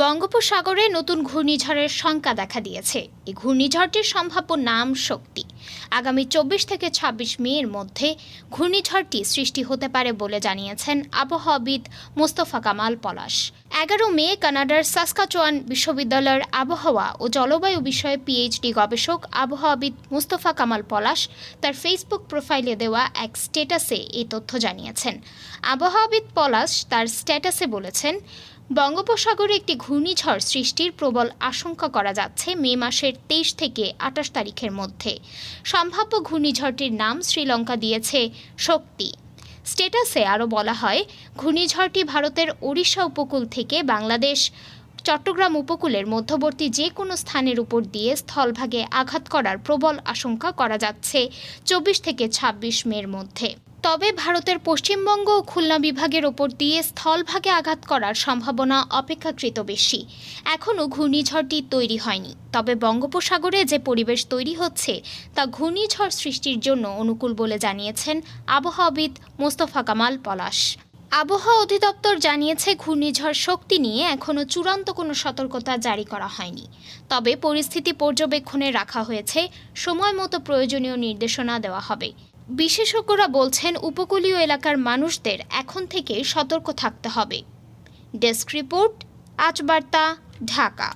বঙ্গোপসাগরে নতুন ঘূর্ণিঝড়ের শঙ্কা দেখা দিয়েছে। এই ঘূর্ণিঝড়টির সম্ভাব্য নাম শক্তি। আগামী চব্বিশ থেকে ২৬ মে এর মধ্যে ঘূর্ণিঝড়টি সৃষ্টি হতে পারে বলে জানিয়েছেন আবহাওয়াবিদ মোস্তফা কামাল পলাশ। এগারো মে কানাডার সাসকাচোয়ান বিশ্ববিদ্যালয়ের আবহাওয়া ও জলবায়ু বিষয়ে পিএইচডি গবেষক, আবহাওয়াবিদ মোস্তফা কামাল পলাশ তার ফেসবুক প্রোফাইলে দেওয়া এক স্ট্যাটাসে এই তথ্য জানিয়েছেন। আবহাওয়াবিদ পলাশ তার স্ট্যাটাসে বলেছেন, বঙ্গোপসাগরে একটি ঘূর্ণিঝড় সৃষ্টির প্রবল আশঙ্কা করা যাচ্ছে মে মাসের তেইশ থেকে আঠাশ তারিখের মধ্যে। সম্ভাব্য ঘূর্ণিঝড়টির নাম শ্রীলঙ্কা দিয়েছে শক্তি। স্ট্যাটাসে আরও বলা হয়, ঘূর্ণিঝড়টি ভারতের ওড়িশা উপকূল থেকে বাংলাদেশ, চট্টগ্রাম উপকূলের মধ্যবর্তী যে কোনো স্থানের উপর দিয়ে স্থলভাগে আঘাত করার প্রবল আশঙ্কা করা যাচ্ছে চব্বিশ থেকে ২৬ মের মধ্যে। তবে ভারতের পশ্চিমবঙ্গ ও খুলনা বিভাগের ওপর দিয়ে স্থলভাগে আঘাত করার সম্ভাবনা অপেক্ষাকৃত বেশি। এখনও ঘূর্ণিঝড়টি তৈরি হয়নি। তবে বঙ্গোপসাগরে যে পরিবেশ তৈরি হচ্ছে, তা ঘূর্ণিঝড় সৃষ্টির জন্য অনুকূল বলে জানিয়েছেন আবহাওয়াবিদ মোস্তফা কামাল পলাশ। আবহাওয়া অধিদপ্তর জানিয়েছে, ঘূর্ণিঝড় শক্তি নিয়ে এখনও চূড়ান্ত কোনো সতর্কতা জারি করা হয়নি। তবে পরিস্থিতি পর্যবেক্ষণে রাখা হয়েছে, সময় মতো প্রয়োজনীয় নির্দেশনা দেওয়া হবে। বিশেষজ্ঞরা বলছেন উপকূলীয় এলাকার মানুষদের এখন থেকে সতর্ক থাকতে হবে। ডেস্ক রিপোর্ট, আজ বার্তা, ঢাকা।